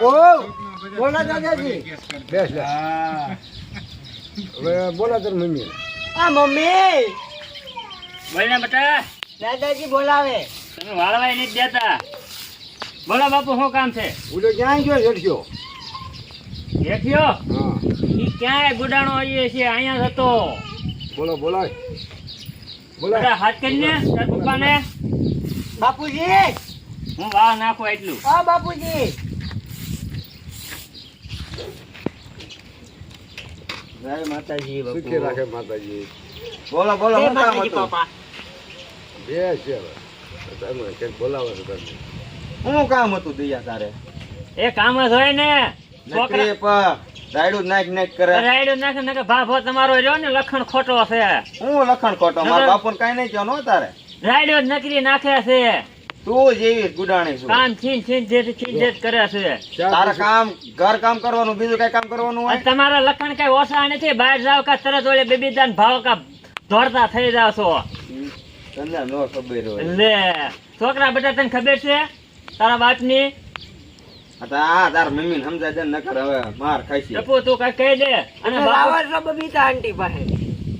ઓ બોલા દાદાજી. બેસ બેસ. હવે બોલા તાર મમ્મી. આ મમ્મી. બોલ ને બેટા. દાદાજી બોલાવે. તમે વાળવાય નથી દેતા. બોલો બાપુ શું કામ છે? ઉડો ક્યાં ગયો દેખ્યો હા. ઈ ક્યાંય ગુડાણો આવીએ છે અહીંયા હતો. બોલો બોલાય. બોલાય. હાથ કરીને તાર પપ્પાને. બાપુજી. હું વાહ નાખું એટલું હા બાપુજી. જય માતાજી સુખી રાખે માતાજી. બોલો બોલો જય કામ હતું? બે છે તમે કંઈક બોલાવો છો તમે. શું કામ હતું દયા તારે? એ કામ જ હોય ને. છોકરા પર રાયડું નાખ નાખ કરે. રાયડો નાખે નાખે ભાભો તમારો રહ્યો ને લખણ ખોટો છે. હું લખણ ખોટો? મારા બાપુ કઈ નહીં કયો નો તારે. રાયડો જ નકરી નાખે છે. તું જેવી ગુડાણી છું. કામ છીન છીન જે છીન જે કરે છે. તારે કામ ઘર કામ કરવાનું બીજું કઈ કામ કરવાનું હોય? તમારા લખણ કઈ ઓછા નથી? બહાર જાવ કા તરત ઓલે બેબીદાન ભાવ કા દોડતા થઈ જાવ છો? તને નો ખબર હોય. લે છોકરા બેટા તને ખબર છે? તારા બાપની? આ તાર મમ્મી સમજાય દે નકર હવે માર ખાઈશી. ટપુ તું કઈ કહી દે. અને બાપુ બબીતા આંટી પાસે?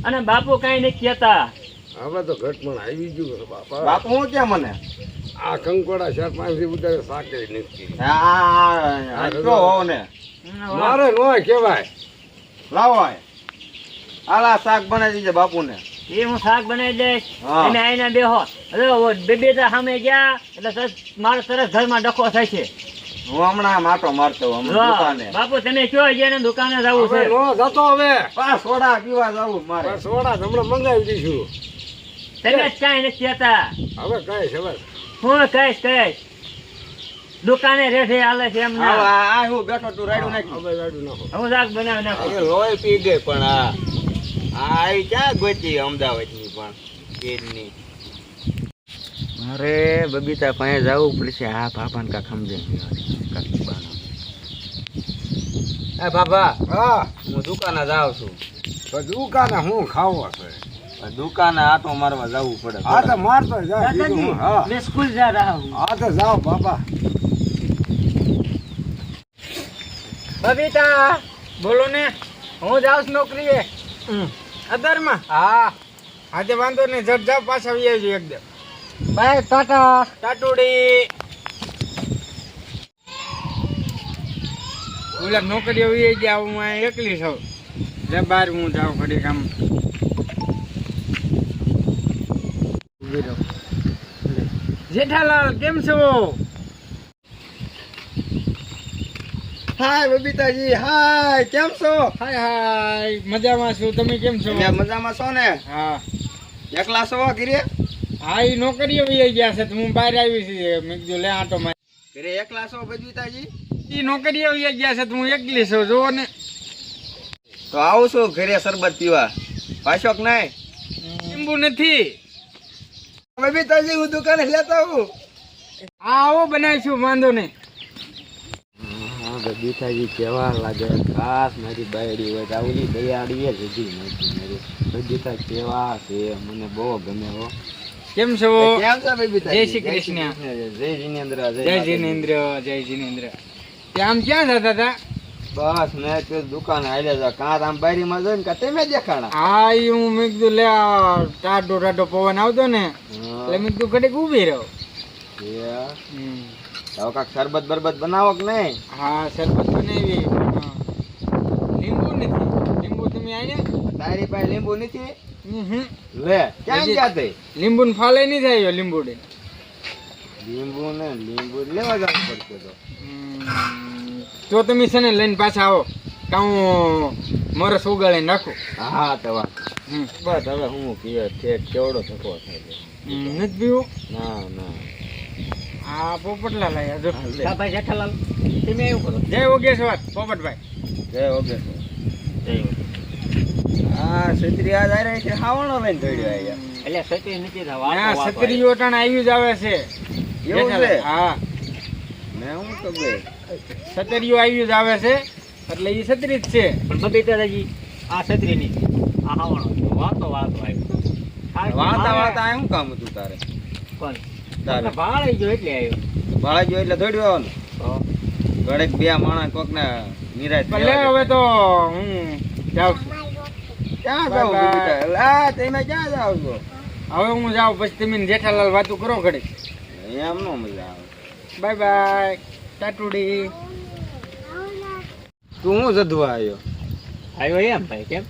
અને બાપુ કઈ નઈ કેતા હવે તો ઘટમણ આવી ગયું બાપા. બાપુ હું કે મને? આ કંકોડા શાકમાંથી ઉતારે સાકે નથી. મારે નો. કહેવાય લાવો આય. હાલ આ શાક બનાવી દીજે બાપુને. એ હું શાક બનાવી દઈશ. અને આઈને બેહો. હવે બેબી સામે ગયા એટલે સરસ મારો સરસ ઘરમાં ડખો થાય છે હું હમણાં માટો મારતો હમણાં દુકાને. બાપુ તમે કયો જઈને દુકાને જવું છે? નો જતો હવે. પા સોડા પીવા જવું મારે. સોડા હમણાં મંગાવી દઈશું તમે જ કાંઈ નથી કહેતા. હવે કઈ છે બસ. હું કઈશ કઈશ દુકાને રેઠે હાલે છે એમ ના. આ આ હું બેઠો તું રાડું નાખ. હવે રાડું નાખો. હું શાક બનાવી નાખું. એ લોય પી ગઈ પણ આ. આ આવી ક્યાં ગોતી અમદાવાદની પણ? કેદની મારે બબીતા પાસે જવું પડશે. આ બાપાને કાક સમજે એ બાબા હા. હું દુકાને જાઉં છું. તો દુકાને હું ખાવો છે? દુકાને આટો મારવા જવું પડે. હા તો મારતો દાદાજી મેં સ્કૂલ જા રહા હું. હા તો જાઓ બાપા. બબીતા બોલો ને હું જાઉં છું નોકરીએ. અદરમાં હા. આજે વાંધો ને જટ જાવ પાછા આવી આવજો એકદમ બાય ટાટા. ટાટુડી. ઓલા નોકરી આવી ગયા હું એકલી છું. એટલે હું જાઉં ઘડી કામ જેઠાલાલ કેમ છો? હાય બબીતાજી હાય કેમ છો? હાય હાય મજામાં છું. તમે કેમ છો? મજામાં છો ને? હા. એકલા છો ઘરે? હા એ નોકરીઓ વહી ગયા છે હું બહાર આવી છું. મેં કીધું લે આટો મારી. ઘરે એકલા છો બબીતાજી? એ નોકરીએ વહી ગયા છે તો હું એકલી છું. જોવો ને. તો આવું છું ઘરે શરબત પીવા. પાછો કે નહીં? લીંબુ નથી. બબીતાજી હું દુકાને લેતા હું આવો બનાવીશું વાંધો નહીં. હા કેવા લાગે. ખાસ મારી બાયડી હોય આવલી દયાળી જજી નથી મારી. બબીતા કેવા છે મને બહુ ગમે હો. કેમ છો? કેમ છે બબીતાજી જય શ્રી કૃષ્ણ. જય જિનેન્દ્ર જય જીનેન્દ્ર જય જીનેન્દ્ર તે આમ ક્યાં જતા હતા? બસ મેં તો દુકાન હાલે જા કાં આમ બારીમાં જોઈને કે તમે દેખાણા? હા એ હું મેં કીધું લે આ ટાઢો ટાઢો પવન આવતો ને. એટલે મેં કીધું ઘડીક ઊભી રહો. હવે કાંક શરબત બરબત બનાવો કે નહીં? હા શરબત બનાવી. લીંબુ નથી. લીંબુ તમે આયા તારી પાસે લીંબુ નથી? લે ક્યાં હજી- ગયા તે? લીંબુ ને ફાલે નહીં થાય લીંબુ ને લીંબુ ને લીંબુ લેવા જવું પડશે તો. તો તમે છે ને લઈને પાછા આવો. કાં હું મરસ ઉગાડી નાખું? હા તો વાત બસ હવે હું પીએ છે કેવડો થકો થાય નથી પીવું? ના ના. હા પોપટલા લાયા જો. હા, લે. ભાઈ જેઠાલાલ તમે એવું કરો. જય ઓગેશ્વર પોપટભાઈ. જય ઓકે હા છત્રી આજ આ રહી છે હાવણો લઈને દોડ્યો અહીંયા એટલે સતી નથી ના છત્રીઓ ટાણ આવ્યું જ આવે છે. એવું છે? હા. મેં હું તો બે. છતરીઓ આવ્યું જ આવે છે. એટલે એ છત્રી જ છે. પણ બબીતાજી આ છત્રી ની આ હાવણો વાતો વાતો આવ્યો વાતા વાતા આ શું કામ હતું તારે? પણ તારે. ભાળે એટલે આવ્યો. જો એટલે દોડ્યો આવવાનું ઘડીક બે માણસ કોક ને નિરાશ પણ લે હવે તો હું જાઉં છું. ક્યાં લા તમે ક્યાં જાવ છો? હવે હું જાઉં પછી તમે જેઠાલાલ વાતું કરો ઘડી એમ નો મજા આવે. Bye bye. ટાટુડી તું હું જધવા આવ્યો આવ્યો એમ ભાઈ કેમ?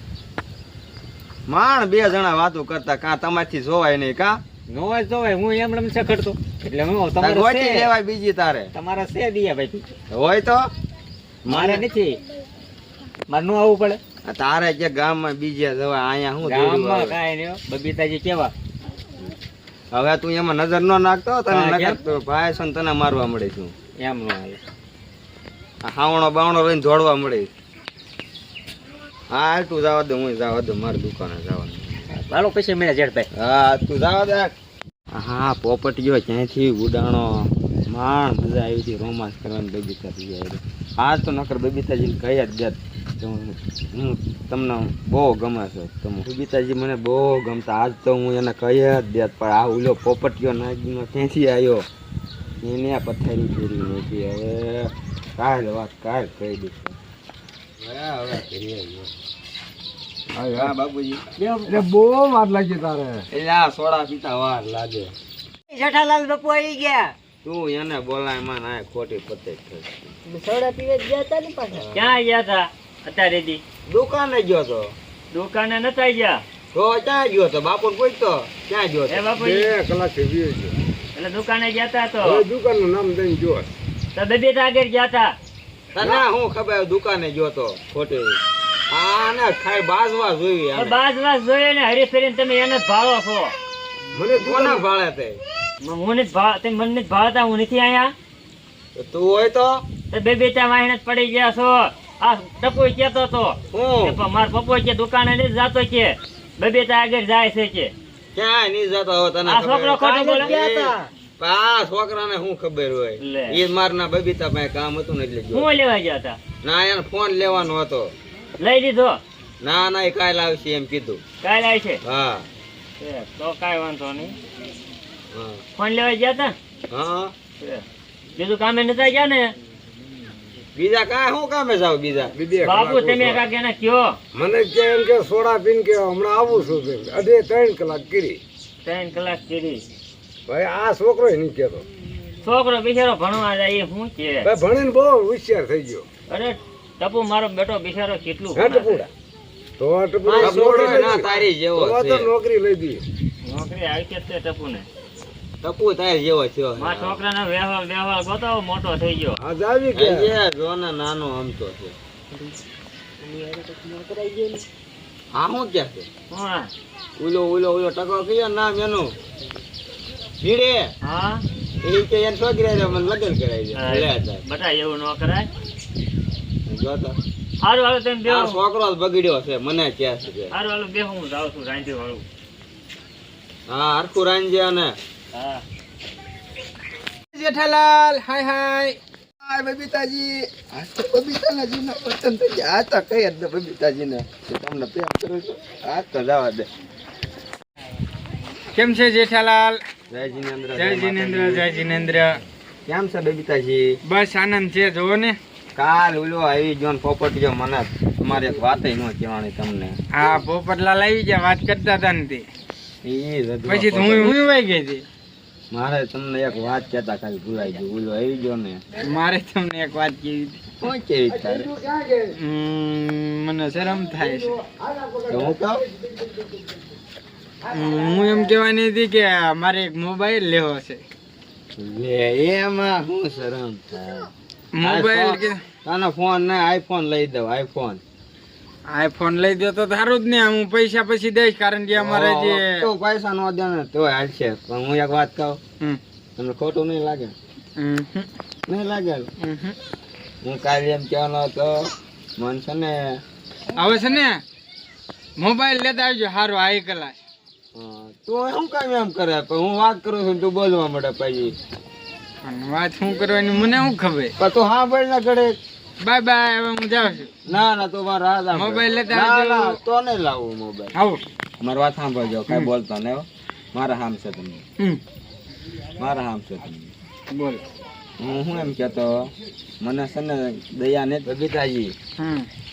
માણ બે જણા વાતો કરતા કા તમારથી જોવાય નહીં કા? નો જોવાય હું એમ રમ કરતો એટલે હું તમારે ગોતી લેવાય બીજી તારે. તમારા છે દિયા ભાઈ. હોય તો? મારે નથી. મારે નો આવવું પડે. તારે કે ગામમાં બીજે જવાય? અહીંયા હું ગામમાં આવે? કાંઈ નહીં બબીતાજી કેવા? હવે તું એમાં નજર ન નાખતો તને હા, નકર કેમ? તો ભાઈ સન તને મારવા મળે છું. એમ નો હાલે. આ હાવણો બાવણો લઈને જોડવા મળે. હા તું જવા દે હું જવા દે મારી દુકાને જવાનું. ચાલો પછી મેળે જેઠભાઈ. હા તું જવા દે. હા પોપટ ગયો ક્યાંયથી ઉડાણો? માણ મજા આવી હતી રોમાંસ કરવાની બબીતા થઈ જાય આજ તો નકર બબીતાજીને કહી જ દેત હું હું તમને બહુ ગમે છે. તમે બબીતાજી મને બહુ ગમતા. આજ તો હું એને કહી જ દેત પણ આ ઉલો પોપટીયો નાગીનો ક્યાંથી આવ્યો એને આ પથારી ફેરી નથી હવે કાલ વાત કાલ કહી દઈશ. બાપુજી. બહુ વાર લાગી તારે. એટલે આ સોડા પીતા વાર લાગે. જેઠાલાલ બાપુ આવી ગયા. તું એને બોલાયમાં ના ખોટી પતે ક્યાં ગયા હતા અત્યારે દી? દુકાને ગયો તો. દુકાને નતા ગયા? તો ક્યાં ગયો તો? બાપુ કોઈ તો ક્યાં ગયો એ તો બાપુ બે કલાકથી વીએ એટલે દુકાને ગયા હતા તો? હવે દુકાનનું નામ દઈને જો તો બબીતા આગળ ગયા હતા તને હું ખબર દુકાને ગયો તો ખોટી. આ ખાઈ બાજવા જોઈ પણ આને. બાજ વાસ ને હરી ફેરીને તમે એને ભાળો છો. મને કોના ભાળે તે? હું નથી ભાવ તે મને ભાવતા હું નથી આયા? તો તું હોય તો? તો બેબીતા વાહીને જ પડી ગયા છો. આ ટપુ કેતો તો કે હું પણ માર પપ્પો કે દુકાને નથી જાતો કે? બબીતા આગળ જાય છે કે? ક્યાં નહીં જતો હવે તને આ છોકરો ખોટો બોલે? આ છોકરાને શું ખબર હોય. એ મારના બબીતા પાસે કામ હતું ને એટલે ગયો હું લેવા ગયા હતા? ના એને ફોન લેવાનો હતો. લઈ લીધો? ના ના એ કાલ આવશે એમ કીધું. કાલ આવશે? છે હા તો કાઈ વાંધો નહીં. હા. ફોન લેવા ગયા હતા? હા. બીજું કામે નતા ગયા ને? બીજા કાય શું કામે જાવ બીજા? બીજે બાપુ તમે કા એને કયો? મને કે એમ કે સોડા પીન કે હમણાં આવું છું અઢે ત્રણ કલાક કરી. ત્રણ કલાક કરી. ભાઈ આ છોકરો નહીં કેતો છોકરો બિચારો ભણવા જાય એ શું કે ભાઈ ભણીને બહુ હોશિયાર થઈ ગયો. અરે ટપુ મારો બેટો બિચારો કેટલું હા ટપુડા. તો આ ટપુડા નોકરી ના તારી જેવો છે તો નોકરી લઈ દી નોકરી આવી કે તે ટપુને. ટપુ તારી જેવો થયો છે. મારા છોકરાનો વ્યવહાર વ્યવહાર ગોતાવો મોટો થઈ ગયો. આજ આવી એ ગયા જે જોને નાનો અમતો છે. હા હું કે છે? હા. ઉલો ઉલો ઉલો ટકો કયો નામ એનું? ભીડે હા. એ કે એને છોકરી હારે મને લગ્ન કરાવી દે બટા એવું ન કરાય. જો હારું હાલો તમે આ છોકરો બગડ્યો છે મને ક્યાં છે? હારું હાલો બેહો હું જાઉં છું રાંધી વાળું હા હરખું રાંધજે અને હા. જેઠાલાલ હાય હાય. હાય બબીતાજી. આ તો બબીતાજી ના પસંદ થઈ ગયા. આ તો કઈ જ બબીતાજી ને તમને પ્રેમ કરું છું. આ તો જવા દે. કેમ છે જેઠાલાલ? જય જીનેન્દ્ર જય જીનેન્દ્ર જય જીનેન્દ્ર. કેમ છે બબીતાજી? બસ આનંદ છે જોવો ને. કાલ ઓલો આવી ગયો ને પોપટ ગયો મને તમારે એક વાત ન કહેવાની તમને. હા પોપટલાલ આવી ગયા વાત કરતા હતા ને તે. પછી તો હું હું વાઈ ગઈ હતી? મારે તમને એક વાત કહેતા ખાલી ભૂલાઈ ગયું. ઓલો આવી ગયો ને. મારે તમને એક વાત કેવી હતી. કેવી તારે? મને શરમ થાય છે. હું કહું? હું એમ કહેવાની હતી કે મારે એક મોબાઈલ લેવો છે. એમાં શું શરમ થાય? મોબાઈલ કે તને ફોન ને આઈફોન લઈ દઉં આઈફોન આઈફોન લઈ દો તો સારું જ ને હું પૈસા પછી દઈશ કારણ કે અમારે જે તો પૈસા નો દે ને તો હાલશે. પણ હું એક વાત કહું તમને ખોટું નહીં લાગે? નહીં લાગે. હું કાલે એમ કહેવાનો હતો મન છે ને આવે છે ને મોબાઈલ લેતા આવજો સારું આઈ કલાક તું શું કામ એમ કરે? પણ હું વાત કરું છું તું બોલવા મળે પછી. વાત શું કરવાની મને શું ખબર? પણ તું હા ભાઈ ના કરે બાય બાય હવે હું જાઉં છું. ના ના તો મારા રાહ મોબાઈલ લેતા ના, તો નહીં લાવું મોબાઈલ આવો. મારી વાત સાંભળજો કઈ બોલતો હો. મારા હામ છે તમને મારા હામ છે તમને. બોલો. હું શું એમ કહેતો મને છે ને દયા ને બબીતાજી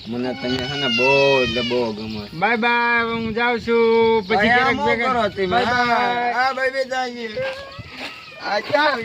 મને તમે છે ને બહુ એટલે બહુ ગમે. બાય બાય હું જાઉં છું. પછી ક્યારેક ભેગા- કરો તમે? Bye bye. આ બબીતાજી આ ક્યાં?